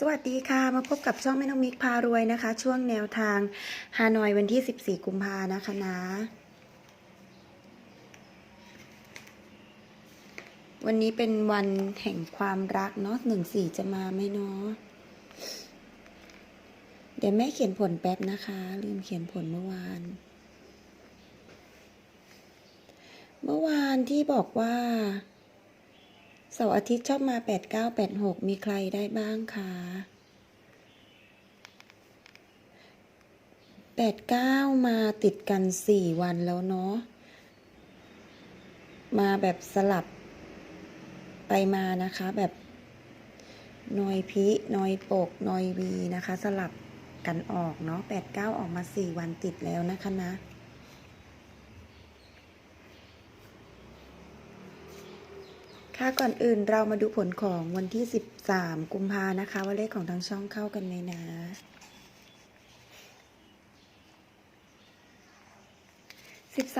สวัสดีค่ะ มาพบกับช่องแม่น้องมิกพารวยนะคะ ช่วงแนวทางฮานอยวันที่ 14 กุมภานะคะนะ วันนี้เป็นวันแห่งความรักเนาะหนึ่งสี่จะมาไหมเนาะเดี๋ยวแม่เขียนผลแป๊บนะคะ ลืมเขียนผลเมื่อวาน เมื่อวานที่บอกว่า เสาร์อาทิตย์ชอบมา 8 9 8 6 มีใครได้บ้างคะ8 9 มาติดกัน 4 วันแล้วเนาะ มาแบบสลับไปมานะคะแบบนอยพินอยปกนอยวีนะคะ สลับกันออกเนาะ8 9 ออกมา 4 วันติดแล้วนะคะนะ ค่ะก่อนอื่นเรามาดูผลของวันที่ 13 กุมภานะคะ ว่าเลขของทั้งช่องเข้ากันไหมนะ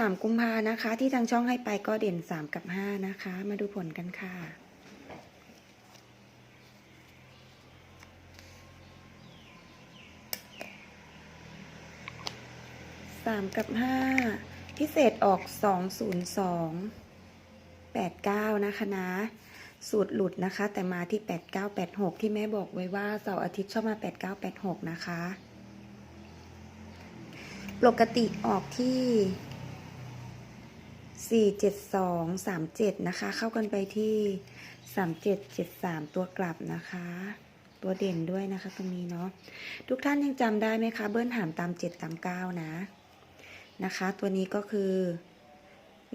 ามกุมภานะคะ ที่ทางช่องให้ไปก็เด่นสามกับห้านะคะ มาดูผลกันค่ะสามกับห้าพิเศษออกสองศูนย์สอง 89 นะคะนะ สูตรหลุดนะคะ แต่มาที่ 8986 ที่แม่บอกไว้ว่าเสาร์อาทิตย์ชอบมา 8986 นะคะ ปกติออกที่ 47237 นะคะ เข้ากันไปที่ 3773 ตัวกลับนะคะตัวเด่นด้วยนะคะตรงนี้เนาะทุกท่านยังจำได้ไหมคะ เบิ้ลหามตามเจ็ดตามเก้านะ นะคะ ตัวนี้ก็คือ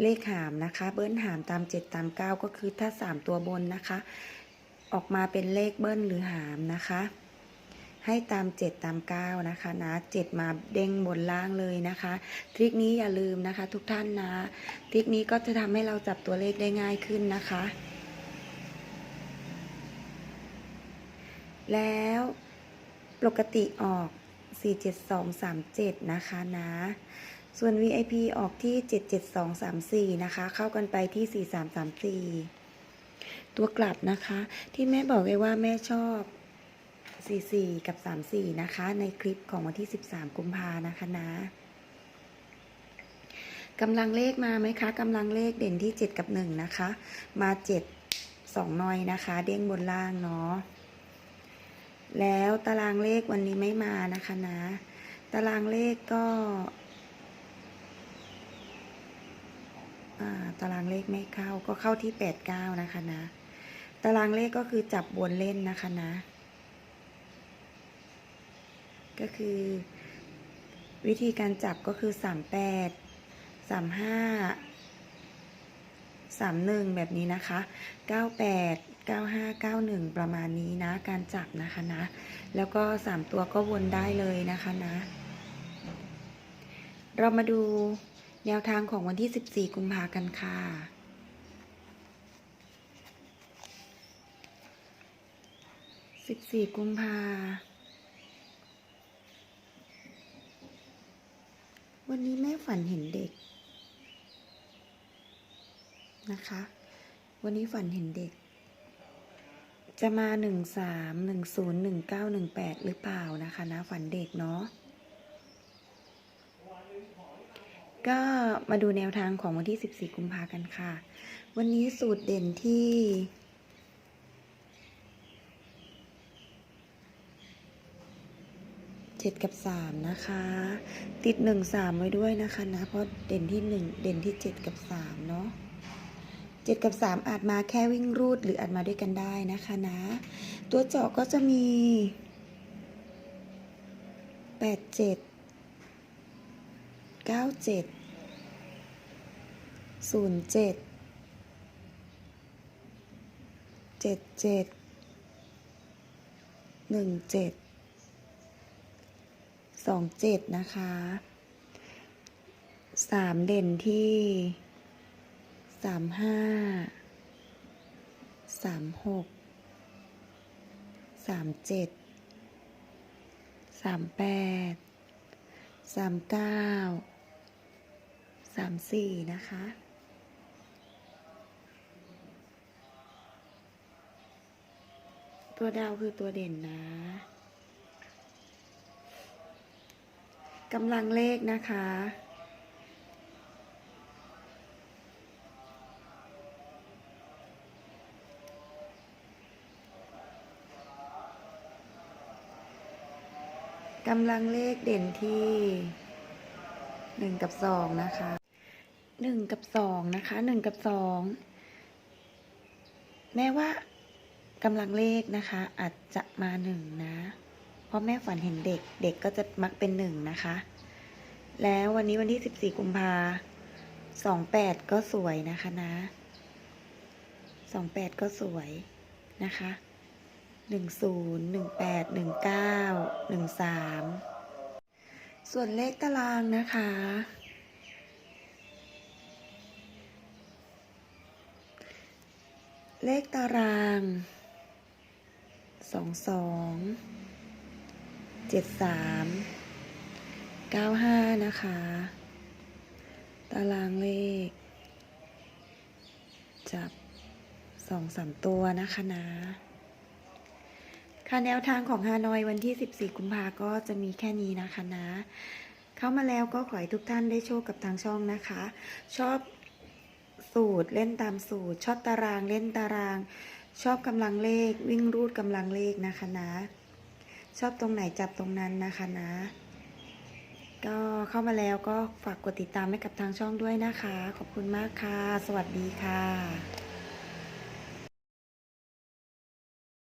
เลขหามนะคะ เบิ้ลหามตาม 7 ตาม 9 ก็คือถ้า 3 ตัวบนนะคะ ออกมาเป็นเลขเบิ้ลหรือหามนะคะ ให้ตาม 7 ตาม 9 นะคะนะ 7 มาเด้งบนล่างเลยนะคะ ทริคนี้อย่าลืมนะคะ ทุกท่านนะ ทริคนี้ก็จะทำให้เราจับตัวเลขได้ง่ายขึ้นนะคะ แล้วปกติออก 47237 นะคะนะ ส่วน VIP ออกที่ 77234 นะคะ เข้ากันไปที่ 4334 ตัวกลับนะคะ ที่แม่บอกไว้ว่าแม่ชอบ 44 กับ 34 นะคะ ในคลิปของวันที่ 13 กุมภานะคะนะกำลังเลขมาไหมคะกำลังเลขเด่นที่ 7 กับ 1 นะคะ มา 7 2น้อยนะคะ เด้งบนล่างเนาะแล้วตารางเลขวันนี้ไม่มานะคะนะ ตารางเลขก็อ่า ตารางเลขไม่เข้าก็เข้าที่แปดเก้านะคะนะ ตารางเลขก็คือจับบนเล่นนะคะนะ ก็คือ วิธีการจับก็คือสามแปดสามห้าสามหนึ่งแบบนี้นะคะเก้าแปดเก้าห้าเก้าหนึ่งประมาณนี้นะ การจับนะคะนะ แล้วก็สามตัวก็วนได้เลยนะคะนะ เรามาดู แนวทางของวันที่ 14 กุมภากันค่ะ 14 กุมภา วันนี้แม่ฝันเห็นเด็ก นะคะ วันนี้ฝันเห็นเด็ก จะมา 1 3 1 0 1 9 1 8 หรือเปล่านะคะนะ ฝันเด็กเนาะ ก็มาดูแนวทางของวันที่ 14 กุมภากันค่ะ วันนี้สูตรเด่นที่ เจ็ดกับสามนะคะ ติดหนึ่งสามไว้ด้วยนะคะนะ เพราะเด่นที่หนึ่งเด่นที่เจ็ดกับสามเนาะเจ็ดกับสามอาจมาแค่วิ่งรูดหรืออาจมาด้วยกันได้นะคะนะ ตัวเจาะก็จะมีแปดเจ็ด เก้าเจ็ดศูนย์เจ็ดเจ็ดเจ็ดหนึ่งเจ็ดสองเจ็ดนะคะสามเด่นที่สามห้าสามหกสามเจ็ดสามแปดสามเก้า สามสี่นะคะ ตัวดาวคือตัวเด่นนะกำลังเลขนะคะ กำลังเลขเด่นที่หนึ่งกับสองนะคะ หนึ่งกับสองนะคะหนึ่งกับสองแม้ว่ากำลังเลขนะคะ อาจจะมาหนึ่งนะ เพราะแม่ฝันเห็นเด็กเด็กก็จะมักเป็นหนึ่งนะคะ แล้ววันนี้วันที่สิบสี่กุมภาสองแปดก็สวยนะคะนะสองแปดก็สวยนะคะหนึ่งศูนย์หนึ่งแปดหนึ่งเก้าหนึ่งสามส่วนเลขตารางนะคะ เลขตารางสองสองเจ็ดสามเก้าห้านะคะ ตารางเลข จับสองสามตัวนะคะนะค่ะแนวทางของฮานอยวันที่ 14 กุมภาก็จะมีแค่นี้นะคะนะ เข้ามาแล้วก็ขอให้ทุกท่านได้โชคกับทางช่องนะคะ ชอบ สูตรเล่นตามสูตร ชอบตารางเล่นตาราง ชอบกำลังเลข วิ่งรูดกำลังเลขนะคะนะ ชอบตรงไหนจับตรงนั้นนะคะนะ ก็เข้ามาแล้วก็ฝากกดติดตามให้กับทางช่องด้วยนะคะ ขอบคุณมากค่ะ สวัสดีค่ะ